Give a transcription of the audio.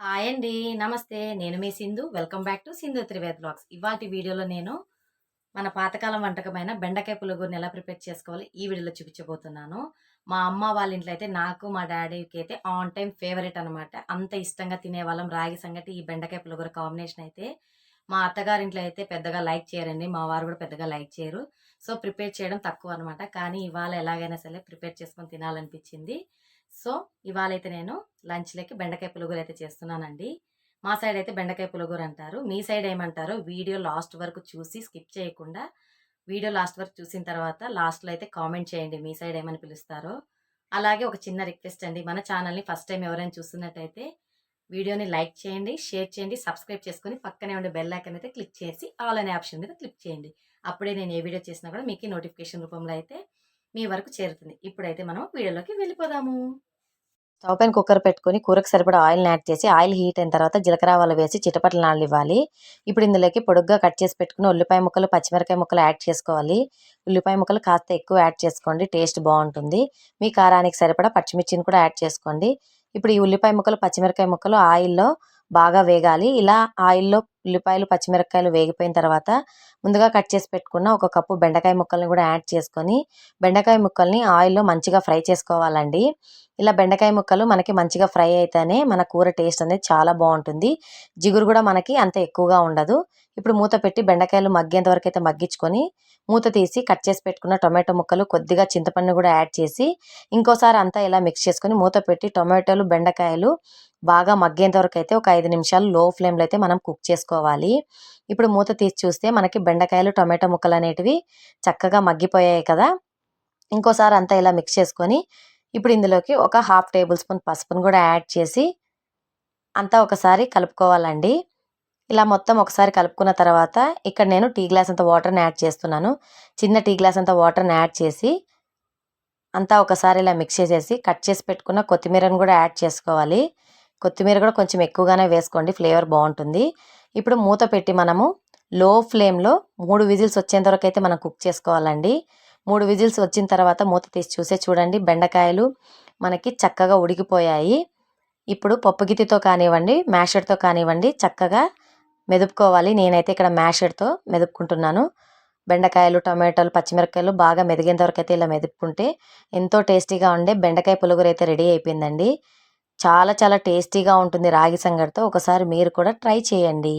Hi అండి. నమస్తే. నేను మీ Sindhu. Welcome back to Sindhu Trived vlogs. ఇవాటి వీడియోలో నేను మన పాతకాలం వంటకమైన బెండకాయ పులుగురిని ఎలా ప్రిపేర్ చేసుకోవాలి ఈ వీడియోలో చూపించబోతున్నాను. మా అమ్మ వాళ్ళ ఇంట్లో అయితే నాకు మా డాడీకి అయితే ఆన్ టైం ఫేవరెట్ అనమాట అంత ఇష్టంగా తినేవాళ్ళం. రాగి సంగటి ఈ బెండకాయ పులుగుర కాంబినేషన్ అయితే మా అత్తగారింట్లో అయితే పెద్దగా లైక్ చేయరండి. మా వారు కూడా పెద్దగా లైక్ చేయరు. సో ప్రిపేర్ చేయడం తక్కువ అనమాట కానీ ఇవాళ ఎలాగైనా సరే ప్రిపేర్ చేసుకొని తినాలనిపించింది. సో ఇవాళైతే నేను లంచ్లోకి బెండకాయ పులుగురు అయితే చేస్తున్నానండి. మా సైడ్ అయితే బెండకాయ పులుగురు అంటారు. మీ సైడ్ ఏమంటారో? వీడియో లాస్ట్ వరకు చూసి స్కిప్ చేయకుండా వీడియో లాస్ట్ వరకు చూసిన తర్వాత లాస్ట్లో అయితే కామెంట్ చేయండి మీ సైడ్ ఏమని పిలుస్తారో. అలాగే ఒక చిన్న రిక్వెస్ట్ అండి. మన ఛానల్ని ఫస్ట్ టైం ఎవరైనా చూస్తున్నట్టయితే వీడియోని లైక్ చేయండి షేర్ చేయండి సబ్స్క్రైబ్ చేసుకుని పక్కనే ఉండే బెల్ ఐకన్ అయితే క్లిక్ చేసి ఆల్ అనే ఆప్షన్ మీద క్లిక్ చేయండి. అప్పుడే నేను ఏ వీడియో చేసినా కూడా మీకు నోటిఫికేషన్ రూపంలో అయితే మీ వరకు చేరుతుంది. ఇప్పుడైతే మనం వీడియోలోకి వెళ్ళిపోదాము. స్టవ్ పైన కుక్కర్ పెట్టుకొని కూరకు సరిపడా ఆయిల్ని యాడ్ చేసి ఆయిల్ హీట్ అయిన తర్వాత జీలకర్ర ఆవాలు వేసి చిటపట్ల నాళ్ళు ఇవ్వాలి ఇప్పుడు ఇందులోకి పొడుగ్గా కట్ చేసి పెట్టుకుని ఉల్లిపాయ ముక్కలు పచ్చిమిరకాయ ముక్కలు యాడ్ చేసుకోవాలి. ఉల్లిపాయ ముక్కలు కాస్త ఎక్కువ యాడ్ చేసుకోండి టేస్ట్ బాగుంటుంది. మీ కారానికి సరిపడా పచ్చిమిర్చిని కూడా యాడ్ చేసుకోండి. ఇప్పుడు ఈ ఉల్లిపాయ ముక్కలు పచ్చిమిరకాయ ముక్కలు ఆయిల్లో బాగా వేగాలి. ఇలా ఆయిల్లో ఉల్లిపాయలు పచ్చిమిరపకాయలు వేగిపోయిన తర్వాత ముందుగా కట్ చేసి పెట్టుకున్న ఒక కప్పు బెండకాయ ముక్కల్ని కూడా యాడ్ చేసుకొని బెండకాయ ముక్కల్ని ఆయిల్లో మంచిగా ఫ్రై చేసుకోవాలండి. ఇలా బెండకాయ ముక్కలు మనకి మంచిగా ఫ్రై అయితేనే మన కూర టేస్ట్ అనేది చాలా బాగుంటుంది. జిగురు కూడా మనకి అంత ఎక్కువగా ఉండదు. ఇప్పుడు మూత పెట్టి బెండకాయలు మగ్గేంత వరకు అయితే మగ్గించుకొని మూత తీసి కట్ చేసి పెట్టుకున్న టొమాటో ముక్కలు కొద్దిగా చింతపండు కూడా యాడ్ చేసి ఇంకోసారి అంతా ఇలా మిక్స్ చేసుకొని మూత పెట్టి టొమాటోలు బెండకాయలు బాగా మగ్గేంత వరకు అయితే ఒక ఐదు నిమిషాలు లో ఫ్లేమ్లో అయితే మనం కుక్ చేసుకోవాలి. ఇప్పుడు మూత తీసి చూస్తే మనకి బెండకాయలు టొమాటో ముక్కలు అనేటివి చక్కగా మగ్గిపోయాయి కదా. ఇంకోసారి అంతా ఇలా మిక్స్ చేసుకొని ఇప్పుడు ఇందులోకి ఒక హాఫ్ టేబుల్ స్పూన్ పసుపును కూడా యాడ్ చేసి అంతా ఒకసారి కలుపుకోవాలండి. ఇలా మొత్తం ఒకసారి కలుపుకున్న తర్వాత ఇక్కడ నేను టీ గ్లాస్ అంత వాటర్ని యాడ్ చేస్తున్నాను. చిన్న టీ గ్లాస్ అంత వాటర్ని యాడ్ చేసి అంతా ఒకసారి ఇలా మిక్స్ చేసేసి కట్ చేసి పెట్టుకున్న కొత్తిమీరను కూడా యాడ్ చేసుకోవాలి. కొత్తిమీర కూడా కొంచెం ఎక్కువగానే వేసుకోండి ఫ్లేవర్ బాగుంటుంది. ఇప్పుడు మూత పెట్టి మనము లో ఫ్లేమ్లో మూడు విజిల్స్ వచ్చేంత వరకు అయితే మనం కుక్ చేసుకోవాలండి. మూడు విజిల్స్ వచ్చిన తర్వాత మూత తీసి చూసే చూడండి. బెండకాయలు మనకి చక్కగా ఉడికిపోయాయి. ఇప్పుడు పప్పు గిత్తితో కానివ్వండి మ్యాషర్తో కానివ్వండి చక్కగా మెదుపుకోవాలి. నేనైతే ఇక్కడ మ్యాషర్తో మెదుపుకుంటున్నాను. బెండకాయలు టమాటోలు పచ్చిమిరపకాయలు బాగా మెదిగేంత వరకు అయితే ఇలా మెదుపుకుంటే ఎంతో టేస్టీగా ఉండే బెండకాయ పులుగురు అయితే రెడీ అయిపోయిందండి. చాలా చాలా టేస్టీగా ఉంటుంది రాగి సంగటితో. ఒకసారి మీరు కూడా ట్రై చేయండి.